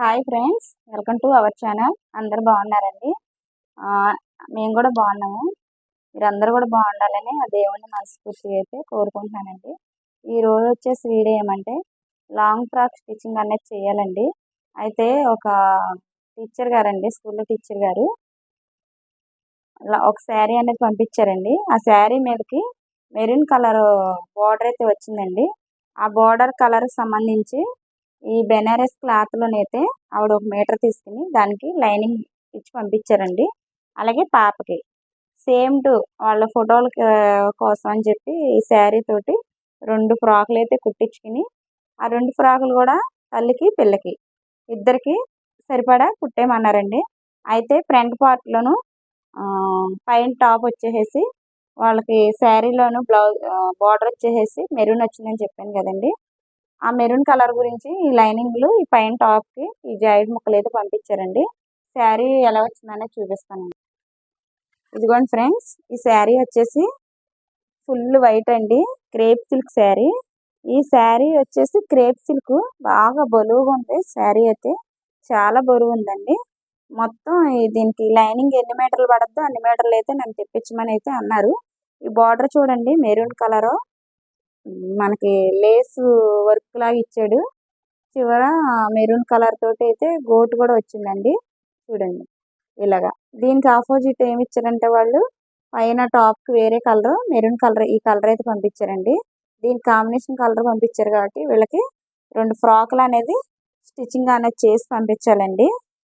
Hi friends welcome to our channel అందరు బాగున్నారండి? మేము కూడా బాగున్నాము. మీరు అందరూ కూడా బాగుండాలని ఆ దేవుని మనస్ఫూర్తిగా అయితే కోరుకుంటున్నానండి. ఈ రోజు వచ్చేసి వీడియో ఏమంటే లాంగ్ ఫ్రాక్ స్టిచ్చింగ్ అనేది చేయాలండి. అయితే ఒక టీచర్ గారండి స్కూల్లో టీచర్ గారు. ఒక శారీ అనేది పంపించారండి. ఆ శారీ మీదకి మెరూన్ కలర్ బార్డర్ అయితే వచ్చిందండి. ఆ బార్డర్ కలర్ సంబంధించి ఈ బెనారస్ క్లాత్లోనైతే ఆవిడ ఒక మీటర్ తీసుకుని దానికి లైనింగ్ ఇచ్చి పంపించారండి. అలాగే పాపకి. సేమ్ టు వాళ్ళ ఫోటోల కోసం అని చెప్పి ఈ శారీ తోటి రెండు ఫ్రాకులు అయితే కుట్టించుకుని ఆ రెండు ఫ్రాకులు కూడా తల్లికి పిల్లకి. ఇద్దరికి సరిపడా కుట్టేయమన్నారండి. అయితే ఫ్రంట్ పార్ట్లోను పైన టాప్ వచ్చేసేసి వాళ్ళకి శారీలోను బ్లౌజ్ బార్డర్ వచ్చేసేసి మెరూన్ వచ్చిందని చెప్పాను కదండి. ఆ మెరూన్ కలర్ గురించి ఈ లైనింగ్లు ఈ పైన టాప్కి ఈ జాయిడ్ ముక్కలు అయితే పంపించారండి. శారీ ఎలా వచ్చిందనే చూపిస్తానండి. ఇదిగోండి ఫ్రెండ్స్ ఈ శారీ వచ్చేసి ఫుల్ వైట్ అండి క్రేప్ సిల్క్ శారీ. ఈ శారీ వచ్చేసి క్రేప్ సిల్క్ బాగా బరువుగా ఉంది శారీ అయితే. చాలా బరువు ఉందండి. మొత్తం దీనికి లైనింగ్ ఎన్ని మీటర్లు పడద్దో అన్ని మీటర్లు అయితే నన్ను తెప్పించమని అయితే అన్నారు. ఈ బార్డర్ చూడండి మెరూన్ కలరు. మనకి లేస్ వర్క్ లాగా ఇచ్చాడు. చివర మెరూన్ కలర్ తోటి అయితే గోటు కూడా వచ్చిందండి. చూడండి. ఇలాగా. దీనికి ఆపోజిట్ ఏమి ఇచ్చారంటే వాళ్ళు పైన టాప్కి వేరే కలర్ మెరూన్ కలర్ ఈ కలర్ అయితే పంపించారండి. దీనికి కాంబినేషన్ కలర్ పంపించారు కాబట్టి వీళ్ళకి రెండు ఫ్రాక్లు అనేది స్టిచ్చింగ్ అనేది చేసి పంపించాలండి.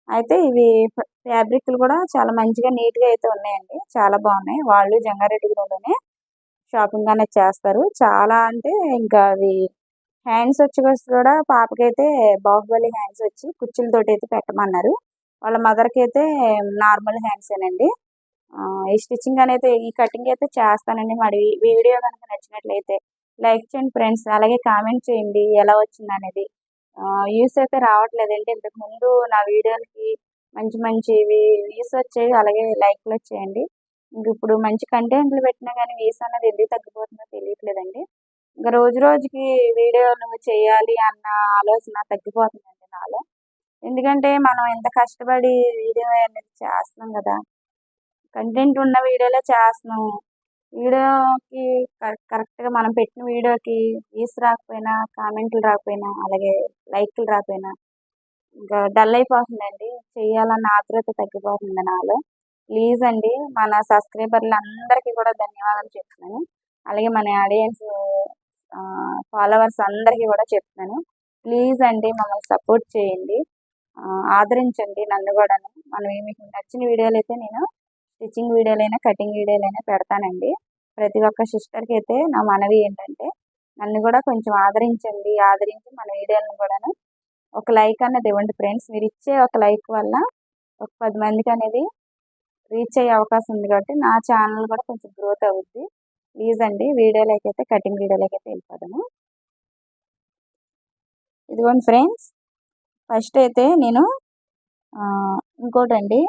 అయితే ఇవి ఫ్యాబ్రిక్లు కూడా చాలా మంచిగా నీట్గా అయితే ఉన్నాయండి. చాలా బాగున్నాయి. వాళ్ళు జంగారెడ్డి జంగారెడ్డిగూడలోనే షాపింగ్ అనేది చేస్తారు. చాలా అంటే ఇంకా అవి హ్యాండ్స్ వచ్చి కూడా పాపకైతే బాహుబలి హ్యాండ్స్ వచ్చి కుచ్చులతోటి అయితే పెట్టమన్నారు. వాళ్ళ మదర్కి అయితే నార్మల్ హ్యాండ్సేనండి ఈ స్టిచ్చింగ్ అనేది ఈ కటింగ్ అయితే చేస్తానండి. మరి వీడియో కనుక నచ్చినట్లయితే లైక్ చేయండి ఫ్రెండ్స్ అలాగే కామెంట్ చేయండి ఎలా వచ్చింది అనేది. వ్యూస్ అయితే రావట్లేదండి. ఇంతకు ముందు నా వీడియోలకి మంచి మంచి వ్యూస్ వచ్చేవి అలాగే లైక్లు వచ్చేయండి ఇంక ఇప్పుడు మంచి కంటెంట్లు పెట్టినా కానీ వ్యూస్ అనేది ఎందుకు తగ్గిపోతుందో తెలియట్లేదండి. ఇంకా రోజు రోజుకి వీడియోలు చేయాలి అన్న ఆలోచన తగ్గిపోతుందండి నాలో. ఎందుకంటే మనం ఎంత కష్టపడి వీడియో అనేది చేస్తున్నాం కదా కంటెంట్ ఉన్న వీడియోలే చేస్తున్నాం. వీడియోకి కరెక్ట్గా మనం పెట్టిన వీడియోకి వ్యూస్ రాకపోయినా కామెంట్లు రాకపోయినా అలాగే లైక్లు రాకపోయినా ఇంకా డల్ అయిపోతుందండి. చేయాలన్న ఆతృత తగ్గిపోతుంది నాలో. ప్లీజ్ అండి మన సబ్స్క్రైబర్లు అందరికీ కూడా ధన్యవాదాలు చెప్తున్నాను. అలాగే మన ఆడియన్స్ ఫాలోవర్స్ అందరికీ కూడా చెప్తున్నాను. ప్లీజ్ అండి మమ్మల్ని సపోర్ట్ చేయండి. ఆదరించండి నన్ను కూడాను. మనం మీకు నచ్చిన వీడియోలు అయితే నేను స్టిచ్చింగ్ వీడియోలైనా కటింగ్ వీడియోలైనా పెడతానండి. ప్రతి ఒక్క సిస్టర్కి అయితే నా మనవి ఏంటంటే నన్ను కూడా కొంచెం ఆదరించండి ఆదరించి మన వీడియోలను కూడాను. ఒక లైక్ అన్నది ఇవ్వండి ఫ్రెండ్స్. మీరు ఇచ్చే ఒక లైక్ వల్ల ఒక పది మందికి అనేది రీచ్ అయ్యే అవకాశం ఉంది కాబట్టి నా ఛానల్ కూడా కొంచెం గ్రోత్ అవుద్ది. ప్లీజ్ అండి వీడియోలోకి అయితే కటింగ్ వీడియోలోకి అయితే వెళ్ళిపోదాము. ఇదిగోండి ఫ్రెండ్స్ ఫస్ట్ అయితే నేను ఇంకోటండి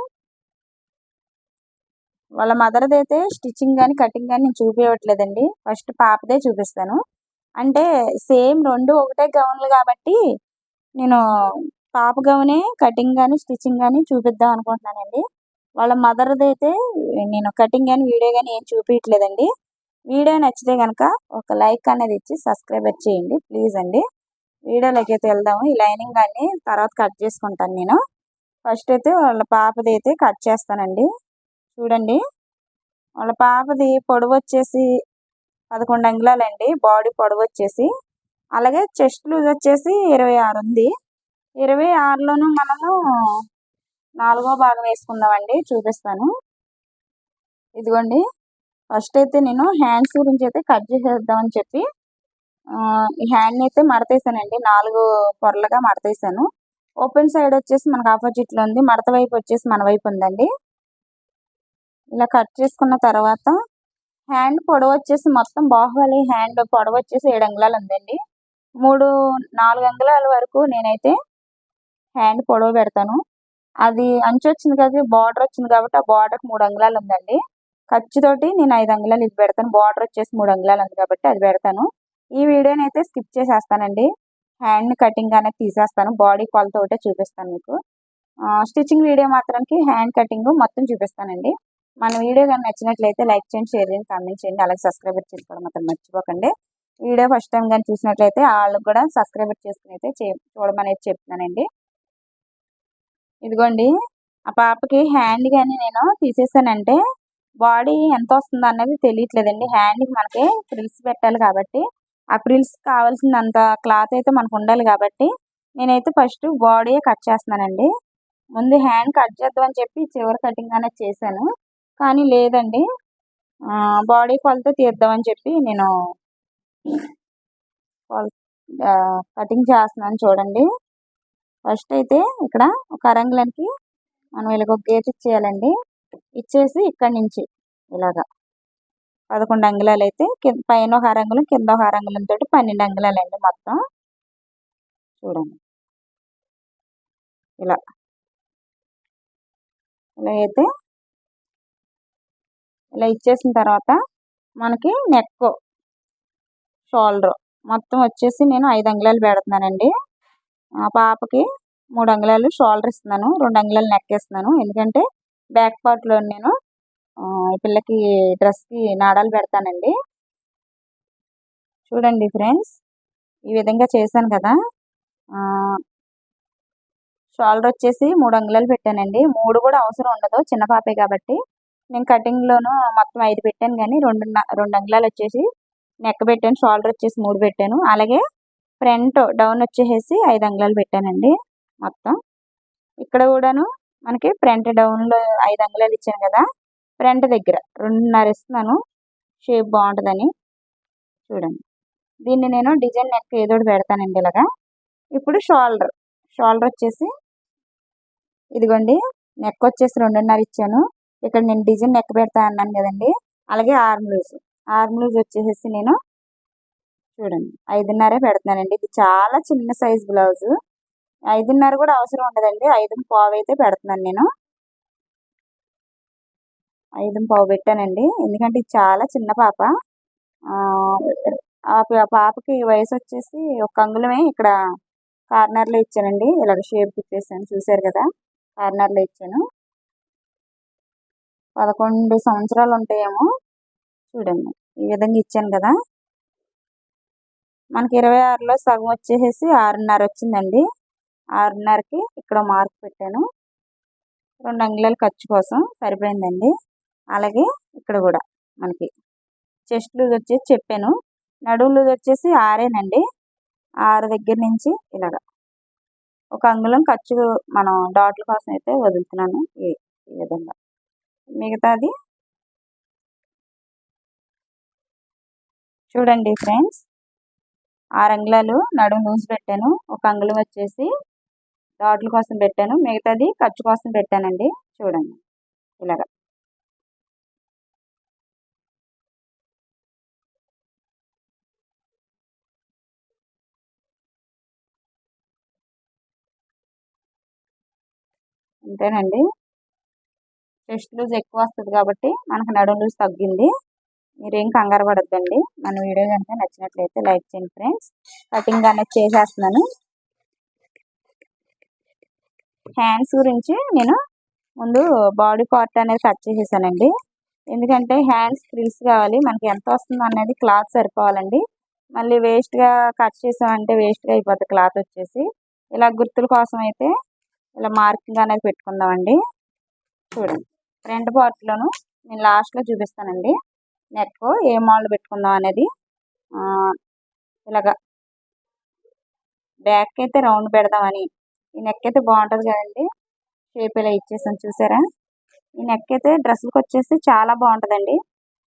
వాళ్ళ మదర్ది అయితే స్టిచ్చింగ్ కానీ కటింగ్ కానీ నేను చూపించట్లేదండి ఫస్ట్ పాపదే చూపిస్తాను. అంటే సేమ్ రెండు ఒకటే గౌన్లు కాబట్టి నేను పాప గౌనే కటింగ్ కానీ స్టిచ్చింగ్ కానీ చూపిద్దాం అనుకుంటున్నానండి. వాళ్ళ మదర్ది అయితే నేను కటింగ్ కానీ వీడియో కానీ ఏం చూపించట్లేదండి వీడియో నచ్చితే కనుక ఒక లైక్ అనేది ఇచ్చి సబ్స్క్రైబ్ చేయండి ప్లీజ్ అండి. వీడియోలోకి అయితే వెళ్దాము. ఈ లైనింగ్ కానీ తర్వాత కట్ చేసుకుంటాను నేను. ఫస్ట్ అయితే వాళ్ళ పాపది అయితే కట్ చేస్తానండి. చూడండి. వాళ్ళ పాపది పొడవు వచ్చేసి పదకొండు అంగుళాలండి. బాడీ పొడవు వచ్చేసి. అలాగే చెస్ట్ లూజ్ వచ్చేసి ఇరవై ఆరు ఉంది. ఇరవై ఆరులోనూ మనము నాలుగో భాగం వేసుకుందామండి చూపిస్తాను. ఇదిగోండి ఫస్ట్ అయితే నేను హ్యాండ్స్ గురించి అయితే కట్ చేసేద్దామని చెప్పి ఈ హ్యాండ్ని అయితే మడతేసానండి నాలుగు పొరలుగా మడతేసాను. ఓపెన్ సైడ్ వచ్చేసి మనకు ఆపోజిట్లో ఉంది మడత వైపు వచ్చేసి మన వైపు ఉందండి. ఇలా కట్ చేసుకున్న తర్వాత హ్యాండ్ పొడవు వచ్చేసి మొత్తం బాహుబలి హ్యాండ్ పొడవు వచ్చేసి ఏడు అంగుళాలు ఉందండి. మూడు నాలుగు అంగుళాల వరకు నేనైతే హ్యాండ్ పొడవు పెడతాను. అది అంచు వచ్చింది కదా బార్డర్ వచ్చింది కాబట్టి ఆ బార్డర్కి మూడు అంగుళాలు ఉందండి. ఖర్చుతోటి నేను ఐదు అంగుళాలు ఇది పెడతాను. బార్డర్ వచ్చేసి మూడు అంగుళాలు ఉంది కాబట్టి అది పెడతాను. ఈ వీడియోని అయితే స్కిప్ చేసేస్తానండి. హ్యాండ్ కటింగ్ అనేది తీసేస్తాను. బాడీ కాల్ ఒకటే చూపిస్తాను మీకు. స్టిచ్చింగ్ వీడియో మాత్రానికి హ్యాండ్ కటింగ్ మొత్తం చూపిస్తానండి. మన వీడియో కానీ నచ్చినట్లయితే లైక్ చేయండి షేర్ చేయండి కామెంట్ చేయండి. అలాగే సబ్స్క్రైబర్ చేసుకోవడం మాత్రం మర్చిపోకండి. వీడియో ఫస్ట్ టైం కానీ చూసినట్లయితే వాళ్ళకి కూడా సబ్స్క్రైబర్ చేసుకుని అయితే చూడమని చెప్తున్నానండి. ఇదిగోండి ఆ పాపకి హ్యాండ్ కానీ నేను తీసేసానంటే బాడీ ఎంత వస్తుందో అన్నది తెలియట్లేదండి. హ్యాండ్కి మనకి ఫ్రిల్స్ పెట్టాలి కాబట్టి ఆ ఫ్రిల్స్ కావాల్సినంత క్లాత్ అయితే మనకు ఉండాలి కాబట్టి నేనైతే ఫస్ట్ బాడీ కట్ చేస్తున్నానండి. ముందు హ్యాండ్ కట్ చేద్దామని చెప్పి చివరి కటింగ్ అనేది చేశాను. కానీ లేదండి బాడీ కొలత తీద్దామని చెప్పి నేను కటింగ్ చేస్తున్నాను చూడండి. ఫస్ట్ అయితే ఇక్కడ ఒక అరంగులకి మనం ఇలాగ ఒక గీత ఇచ్చేయాలండి. ఇచ్చేసి ఇక్కడి నుంచి ఇలాగా పదకొండు అంగుళాలు అయితే కింద పైన ఒక అరంగులం కింద ఒక అరంగులంతో పన్నెండు అంగుళాలు అండి మొత్తం. చూడండి. ఇలా. ఇలా అయితే ఇలా ఇచ్చేసిన తర్వాత మనకి నెక్ షోల్డర్ మొత్తం వచ్చేసి నేను ఐదు అంగుళాలు పెడుతున్నానండి. ఆ పాపకి మూడు అంగుళాలు షోల్డర్ ఇస్తున్నాను రెండు అంగుళాలు నెక్ ఇస్తున్నాను ఎందుకంటే బ్యాక్ పార్ట్లో నేను పిల్లకి డ్రెస్కి నాడాలు పెడతానండి. చూడండి ఫ్రెండ్స్ ఈ విధంగా చేశాను కదా. షోల్డర్ వచ్చేసి మూడు అంగుళాలు పెట్టానండి. మూడు కూడా అవసరం ఉండదు చిన్న పాపే కాబట్టి. నేను కటింగ్లోను మొత్తం ఐదు పెట్టాను కానీ రెండు రెండు అంగుళాలు వచ్చేసి నెక్ పెట్టాను షోల్డర్ వచ్చేసి మూడు పెట్టాను. అలాగే ఫ్రంట్ డౌన్ వచ్చేసి ఐదు అంగుళాలు పెట్టానండి మొత్తం. ఇక్కడ కూడాను మనకి ఫ్రంట్ డౌన్లో ఐదు అంగుళాలు ఇచ్చాను కదా ఫ్రంట్ దగ్గర రెండున్నర ఇస్తున్నాను షేప్ బాగుంటుందని చూడండి. దీన్ని నేను డిజైన్ నెక్ ఏదో పెడతానండి ఇలాగా. ఇప్పుడు షోల్డర్ షోల్డర్ వచ్చేసి ఇదిగోండి నెక్ వచ్చేసి రెండున్నర ఇచ్చాను. ఇక్కడ నేను డిజైన్ నెక్ పెడతా అన్నాను కదండి అలాగే ఆర్మ్ లూజ్ ఆర్మ్ లూజ్ వచ్చేసి నేను చూడండి. ఐదున్నరే పెడుతున్నానండి. ఇది చాలా చిన్న సైజ్ బ్లౌజ్. ఐదున్నర కూడా అవసరం ఉండదండి. ఐదు పావు అయితే పెడుతున్నాను నేను. ఐదు పావు పెట్టానండి. ఎందుకంటే ఇది చాలా చిన్న పాప. ఆ పాపకి వయసు వచ్చేసి ఒక అంగుళమే ఇక్కడ కార్నర్లో ఇచ్చానండి. ఇలాగ షేప్ ఇచ్చేసాను. చూసారు కదా? కార్నర్లో ఇచ్చాను. పదకొండు సంవత్సరాలు ఉంటాయేమో. చూడండి. ఈ విధంగా ఇచ్చాను కదా? మనకి ఇరవై ఆరులో సగం వచ్చేసి ఆరున్నర వచ్చిందండి. ఆరున్నరకి ఇక్కడ మార్క్ పెట్టాను. రెండు అంగుళాల ఖర్చు కోసం సరిపోయిందండి. అలాగే ఇక్కడ కూడా మనకి చెస్ట్ లూజ్ వచ్చేసి చెప్పాను. నడుము లూజ్ వచ్చేసి ఆరేనండి. ఆరు దగ్గర నుంచి ఇలాగ. ఒక అంగుళం ఖర్చు మనం డాట్ల కోసం అయితే వదులుతున్నాను ఈ విధంగా. మిగతాది చూడండి ఫ్రెండ్స్. ఆరు అంగుళాలు నడుము లూజ్ పెట్టాను. ఒక అంగుళం వచ్చేసి డాట్ల కోసం పెట్టాను. మిగతాది ఖర్చు కోసం పెట్టానండి. చూడండి. ఇలాగా. అంతేనండి. చెస్ట్ లూజ్ ఎక్కువ వస్తుంది కాబట్టి మనకు నడుము లూజ్ తగ్గింది. మీరేం కంగారు పడద్దండి. మన వీడియో కనుక నచ్చినట్లయితే లైక్ చేయండి ఫ్రెండ్స్. కటింగ్ అనేది చేసేస్తున్నాను. హ్యాండ్స్ గురించి నేను ముందు బాడీ పార్ట్ అనేది కట్ చేసేసానండి. ఎందుకంటే హ్యాండ్స్ ఫ్రిల్స్ కావాలి మనకి ఎంత వస్తుందో అనేది క్లాత్ సరిపోవాలండి. మళ్ళీ వేస్ట్గా కట్ చేసామంటే వేస్ట్గా అయిపోతుంది క్లాత్ వచ్చేసి. ఇలా గుర్తుల కోసం అయితే ఇలా మార్కింగ్ అనేది పెట్టుకుందామండి. చూడండి. ఫ్రంట్ పార్ట్లోను నేను లాస్ట్లో చూపిస్తానండి. నెక్ ఏ మోడల్ పెట్టుకుందాం అనేది ఇలాగా. బ్యాక్ అయితే రౌండ్ పెడదామని. ఈ నెక్ అయితే బాగుంటుంది కదండి. షేప్ ఇలా ఇచ్చేసాను చూసారా? ఈ నెక్ అయితే డ్రెస్సులకు వచ్చేసి చాలా బాగుంటుందండి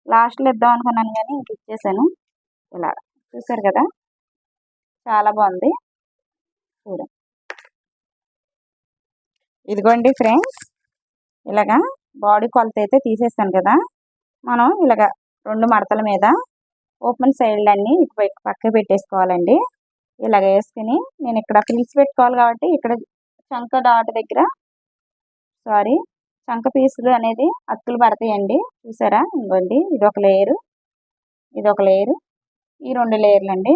లాస్ట్లో ఇద్దాం అనుకున్నాను కానీ ఇంక ఇచ్చేసాను. ఇలా చూసారు కదా? చాలా బాగుంది చూడండి ఇదిగోండి ఫ్రెండ్స్. ఇలాగా బాడీ కొలత అయితే తీసేస్తాను కదా. మనం ఇలాగ రెండు మడతల మీద ఓపెన్ సైడ్లన్నీ పక్క పెట్టేసుకోవాలండి. ఇలాగ వేసుకుని నేను ఇక్కడ పిలిచి పెట్టుకోవాలి కాబట్టి ఇక్కడ చంక డాట్ దగ్గర సారీ చంక పీసులు అనేది అతుకులు పడతాయండి. చూసారా? ఇంకోండి ఇది ఒక లేయరు ఇది ఒక లేయరు ఈ రెండు లేయర్లు అండి.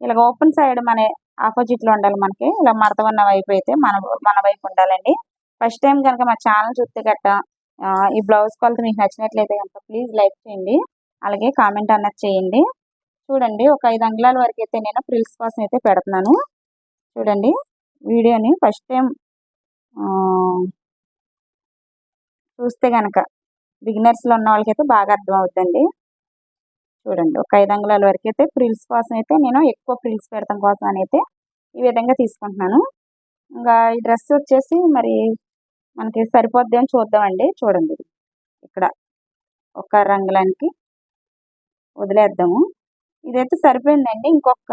ఇలాగ ఓపెన్ సైడ్ మన ఆపోజిట్లో ఉండాలి మనకి. ఇలా మడత ఉన్న వైపు అయితే మన మన వైపు ఉండాలండి. ఫస్ట్ టైం కనుక మా ఛానల్ చూస్తే గట్ట ఈ బ్లౌజ్ కొలత మీకు నచ్చినట్లయితే కనుక ప్లీజ్ లైక్ చేయండి. అలాగే కామెంట్ అన్నది చేయండి. చూడండి ఒక ఐదు అంగుళాల వరకు అయితే నేను ప్రిల్స్ కోసం అయితే పెడుతున్నాను. చూడండి వీడియోని ఫస్ట్ టైం చూస్తే కనుక బిగినర్స్లో ఉన్న వాళ్ళకైతే బాగా అర్థం అవుతుందండి చూడండి ఒక ఐదు అంగుళాల వరకు అయితే ప్రిల్స్ కోసం అయితే నేను ఎక్కువ ప్రిల్స్ పెడతాం కోసం అని అయితే ఈ విధంగా తీసుకుంటున్నాను. ఇంకా ఈ డ్రెస్ వచ్చేసి మరి మనకి సరిపోద్ది అని చూద్దామండి. చూడండి ఇక్కడ ఒక రంగులానికి వదిలేద్దాము. ఇదైతే సరిపోయిందండి. ఇంకొక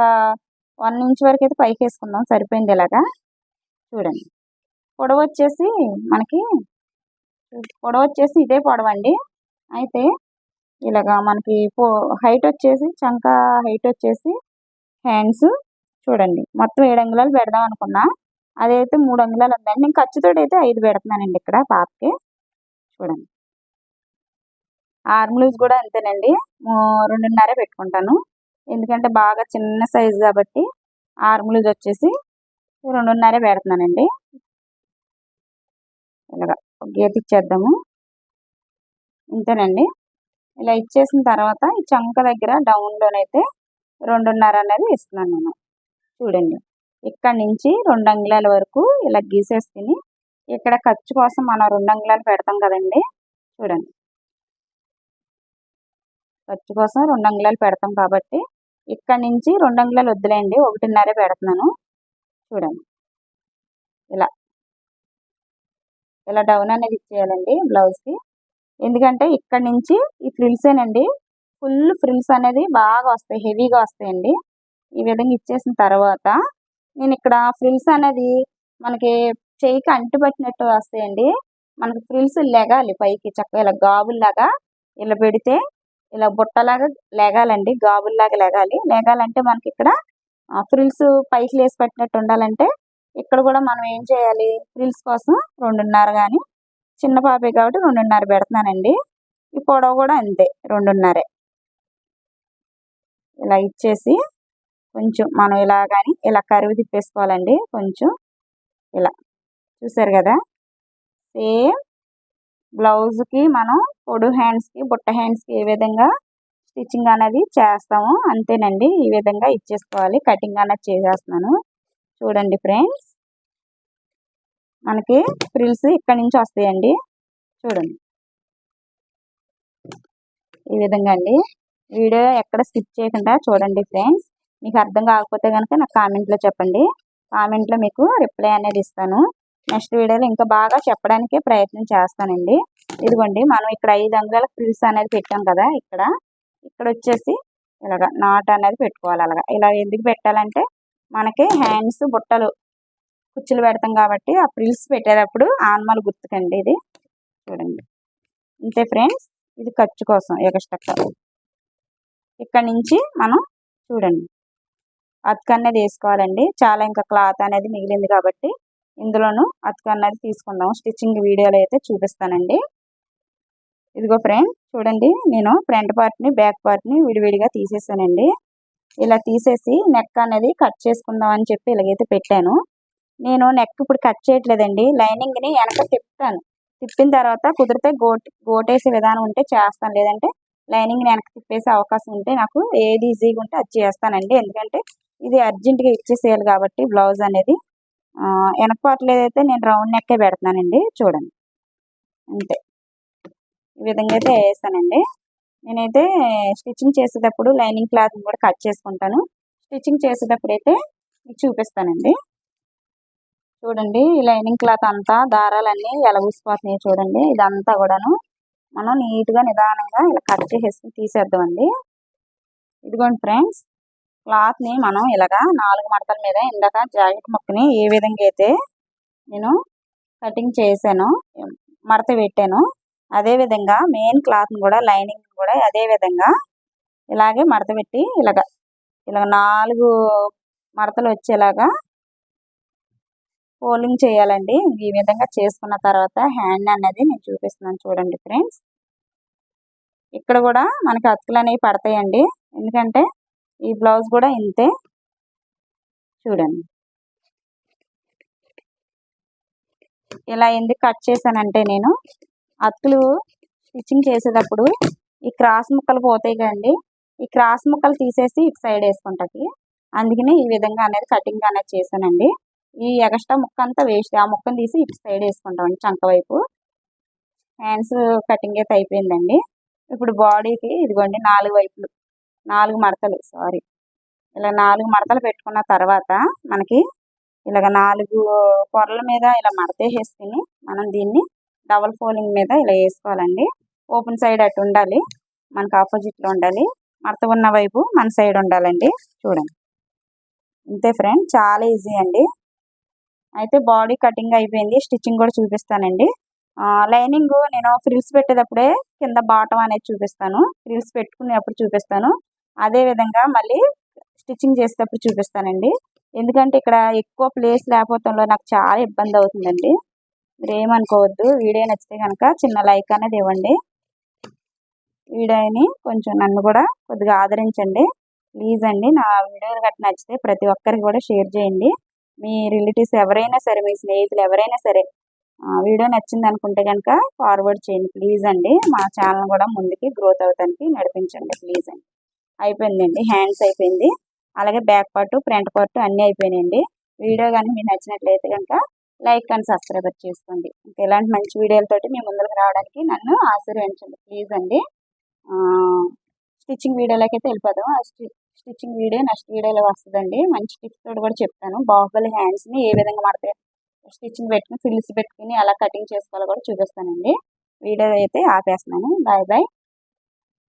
వన్ ఇంచ్ వరకు అయితే పైకి వేసుకుందాం. సరిపోయింది ఇలాగా. చూడండి. పొడవు వచ్చేసి మనకి పొడవు వచ్చేసి ఇదే పొడవండి అయితే ఇలాగా మనకి హైట్ వచ్చేసి చంక హైట్ వచ్చేసి హ్యాండ్స్ చూడండి. మొత్తం ఏడు అంగుళాలు పెడదాం అనుకున్నా. అదైతే మూడు అంగుళాలు ఉందండి. నేను ఖర్చుతో అయితే ఐదు పెడుతున్నానండి ఇక్కడ పాపకి. చూడండి. ఆర్మ్ లూజ్ కూడా అంతేనండి. రెండున్నర పెట్టుకుంటాను. ఎందుకంటే బాగా చిన్న సైజు కాబట్టి ఆర్మ్ లూజ్ వచ్చేసి రెండున్నరే పెడుతున్నానండి. ఇలాగా గీత ఇచ్చేద్దాము. ఇంతేనండి. ఇలా ఇచ్చేసిన తర్వాత ఈ చంక దగ్గర డౌన్లోనైతే రెండున్నర అనేది ఇస్తున్నాను నేను. చూడండి. ఇక్కడ నుంచి రెండు అంగుళాల వరకు ఇలా గీసేసుకుని ఇక్కడ ఖర్చు కోసం మనం రెండు అంగుళాలు పెడతాం కదండి. చూడండి. ఖర్చు కోసం రెండు అంగుళాలు పెడతాం కాబట్టి ఇక్కడ నుంచి రెండు అంగుళాలు వద్దులేండి ఒకటిన్నరే పెడుతున్నాను. చూడండి. ఇలా. ఇలా డౌన్ అనేది ఇచ్చేయాలండి బ్లౌజ్కి. ఎందుకంటే ఇక్కడ నుంచి ఈ ఫ్రిల్సేనండి. ఫుల్ ఫ్రిల్స్ అనేది బాగా వస్తాయి హెవీగా వస్తాయండి. ఈ విధంగా ఇచ్చేసిన తర్వాత నేను ఇక్కడ ఫ్రిల్స్ అనేది మనకి చెయ్యికి అంటుపట్టినట్టు వస్తాయండి. మనకి ఫ్రిల్స్ లెగాలి పైకి చక్కగా ఇలా గాబుల్లాగా ఇలా పెడితే ఇలా బుట్టలాగా లెగాలండి గాబుల్లాగా లెగాలి. లెగాలంటే మనకి ఇక్కడ ఫ్రిల్స్ పైకి లేసి పెట్టినట్టు ఉండాలంటే ఇక్కడ కూడా మనం ఏం చేయాలి? ఫ్రిల్స్ కోసం రెండున్నర కానీ చిన్న పాపే కాబట్టి రెండున్నర పెడుతున్నానండి. ఈ పొడవు కూడా అంతే రెండున్నరే. ఇలా ఇచ్చేసి కొంచెం మనం ఇలా కానీ ఇలా కరువు తిప్పేసుకోవాలండి కొంచెం. ఇలా చూసారు కదా? సేమ్ బ్లౌజ్కి మనం పొడు హ్యాండ్స్కి బుట్ట హ్యాండ్స్కి ఏ విధంగా స్టిచ్చింగ్ అనేది చేస్తాము అంతేనండి. ఈ విధంగా ఇచ్చేసుకోవాలి. కటింగ్ అనేది చేసేస్తున్నాను. చూడండి ఫ్రెండ్స్ మనకి ఫ్రిల్స్ ఇక్కడ నుంచి వస్తాయండి. చూడండి. ఈ విధంగా అండి. వీడియో ఎక్కడ స్కిప్ చేయకుండా చూడండి ఫ్రెండ్స్ మీకు అర్థం కాకపోతే కనుక నాకు కామెంట్లో చెప్పండి. కామెంట్లో మీకు రిప్లై అనేది ఇస్తాను. నెక్స్ట్ వీడియోలో ఇంకా బాగా చెప్పడానికి ప్రయత్నం చేస్తానండి. ఇదిగోండి మనం ఇక్కడ ఐదు అంగుళాల ఫ్రిల్స్ అనేది పెట్టాం కదా ఇక్కడ. ఇక్కడ వచ్చేసి ఇలాగ నాట్ అనేది పెట్టుకోవాలి అలాగా. ఇలా ఎందుకు పెట్టాలంటే మనకి హ్యాండ్స్ బుట్టలు కుచ్చులు పెడతాం కాబట్టి ఆ ఫ్రిల్స్ పెట్టేటప్పుడు ఆన్మల్ గుర్తుకండి ఇది. చూడండి. అంతే ఫ్రెండ్స్ ఇది ఖర్చు కోసం ఎగస్ట్రా ఇక్కడ నుంచి మనం చూడండి. అతుకు అనేది వేసుకోవాలండి. చాలా ఇంకా క్లాత్ అనేది మిగిలింది కాబట్టి ఇందులోను అతుకు అనేది తీసుకుందాం. స్టిచ్చింగ్ వీడియోలో అయితే చూపిస్తానండి. ఇదిగో ఫ్రెండ్ చూడండి నేను ఫ్రంట్ పార్ట్ని బ్యాక్ పార్ట్ని విడివిడిగా తీసేసానండి. ఇలా తీసేసి నెక్ అనేది కట్ చేసుకుందాం అని చెప్పి ఇలాగైతే పెట్టాను. నేను నెక్ ఇప్పుడు కట్ చేయట్లేదండి. లైనింగ్ని వెనక తిప్పుతాను. తిప్పిన తర్వాత కుదిరితే గోట్ గోటేసే విధానం ఉంటే చేస్తాను. లేదంటే లైనింగ్ వెనక తిప్పేసే అవకాశం ఉంటే నాకు ఏది ఈజీగా ఉంటే అది చేస్తానండి. ఎందుకంటే ఇది అర్జెంటుగా ఇచ్చేసేయాలి కాబట్టి బ్లౌజ్ అనేది. వెనక పాటలు ఏదైతే నేను రౌండ్ నెక్కే పెడుతున్నానండి చూడండి. అంతే. ఈ విధంగా అయితే వేస్తానండి. నేనైతే స్టిచ్చింగ్ చేసేటప్పుడు లైనింగ్ క్లాత్ కూడా కట్ చేసుకుంటాను. స్టిచ్చింగ్ చేసేటప్పుడు అయితే చూపిస్తానండి. చూడండి ఈ లైనింగ్ క్లాత్ అంతా దారాలన్నీ ఎలగూసిపోతున్నాయి చూడండి. ఇదంతా కూడాను మనం నీట్గా నిదానంగా ఇలా కట్ చేసేసి తీసేద్దామండి. ఇదిగోండి ఫ్రెండ్స్ క్లాత్ని మనం ఇలాగా నాలుగు మడతల మీద ఇందాక జాకెట్ ముక్కని ఏ విధంగా అయితే నేను కటింగ్ చేశాను మడత పెట్టాను అదే విధంగా మెయిన్ క్లాత్ని కూడా లైనింగ్ కూడా అదే విధంగా ఇలాగే మడత పెట్టి ఇలాగ ఇలాగ నాలుగు మడతలు వచ్చేలాగా ఫోల్డింగ్ చేయాలండి. ఈ విధంగా చేసుకున్న తర్వాత హ్యాండ్ అనేది నేను చూపిస్తున్నాను చూడండి ఫ్రెండ్స్. ఇక్కడ కూడా మనకి అతుకులు అనేవి పడతాయండి. ఎందుకంటే ఈ బ్లౌజ్ కూడా ఇంతే. చూడండి. ఇలా ఎందుకు కట్ చేశానంటే నేను అతుకులు స్టిచ్చింగ్ చేసేటప్పుడు ఈ క్రాస్ ముక్కలు పోతాయి కదండి. ఈ క్రాస్ ముక్కలు తీసేసి ఇటు సైడ్ వేసుకుంటాకి అందుకని ఈ విధంగా అనేది కటింగ్ అనేది చేశానండి. ఈ ఎక్స్ట్రా ముక్క అంతా వేస్ట్. ఆ ముక్కను తీసి ఇటు సైడ్ వేసుకుంటామండి చంక వైపు. హ్యాండ్స్ కటింగ్ అయితే అయిపోయిందండి. ఇప్పుడు బాడీకి ఇదిగోండి నాలుగు వైపులు. నాలుగు మడతలు సారీ. ఇలా నాలుగు మడతలు పెట్టుకున్న తర్వాత మనకి ఇలాగ నాలుగు పొరల మీద ఇలా మడత వేసుకుని మనం దీన్ని డబల్ ఫోలింగ్ మీద ఇలా వేసుకోవాలండి. ఓపెన్ సైడ్ అటు ఉండాలి మనకు ఆపోజిట్లో ఉండాలి. మడత ఉన్న వైపు మన సైడ్ ఉండాలండి. చూడండి. అంతే ఫ్రెండ్ చాలా ఈజీ అండి. అయితే బాడీ కటింగ్ అయిపోయింది స్టిచ్చింగ్ కూడా చూపిస్తానండి. లైనింగ్ నేను ఫ్రిల్స్ పెట్టేటప్పుడే కింద బాటం అనేది చూపిస్తాను. ఫ్రిల్స్ పెట్టుకునేటప్పుడు చూపిస్తాను. అదే విధంగా మళ్ళీ స్టిచ్చింగ్ చేసేటప్పుడు చూపిస్తానండి. ఎందుకంటే ఇక్కడ ఎక్కువ ప్లేస్ లేకపోవడంలో నాకు చాలా ఇబ్బంది అవుతుందండి. మీరు ఏమనుకోవద్దు వీడియో నచ్చితే కనుక చిన్న లైక్ అనేది ఇవ్వండి. వీడియోని కొంచెం నన్ను కూడా కొద్దిగా ఆదరించండి. ప్లీజ్ అండి నా వీడియోలు గట్రా నచ్చితే ప్రతి ఒక్కరికి కూడా షేర్ చేయండి. మీ రిలేటివ్స్ ఎవరైనా సరే మీ స్నేహితులు ఎవరైనా సరే వీడియో నచ్చింది అనుకుంటే కనుక ఫార్వర్డ్ చేయండి. ప్లీజ్ అండి మా ఛానల్ కూడా ముందుకి గ్రోత్ అవడానికి నడిపించండి. ప్లీజ్ అండి. అయిపోయిందండి. హ్యాండ్స్ అయిపోయింది. అలాగే బ్యాక్ పార్ట్ ఫ్రంట్ పార్ట్ అన్నీ అయిపోయినాయండి. వీడియో కానీ మీకు నచ్చినట్లయితే కనుక లైక్ అండ్ సబ్స్క్రైబ్ చేసుకోండి. ఇంకా ఇలాంటి మంచి వీడియోలతోటి మీ ముందుకు రావడానికి నన్ను ఆశీర్వదించండి. ప్లీజ్ అండి. స్టిచ్చింగ్ వీడియోలోకి అయితే వెళ్ళిపోదాం. ఆ స్టిచ్చింగ్ వీడియో నెక్స్ట్ వీడియోలో వస్తుందండి. మంచి టిప్స్ తోటి కూడా చెప్తాను. బాహుబలి హ్యాండ్స్ని ఏ విధంగా మడతాయి స్టిచ్చింగ్ పెట్టుకుని ఫిల్స్ పెట్టుకుని అలా కటింగ్ చేసుకోవాలో కూడా చూపిస్తానండి. వీడియో అయితే ఆపేస్తున్నాను. Bye bye.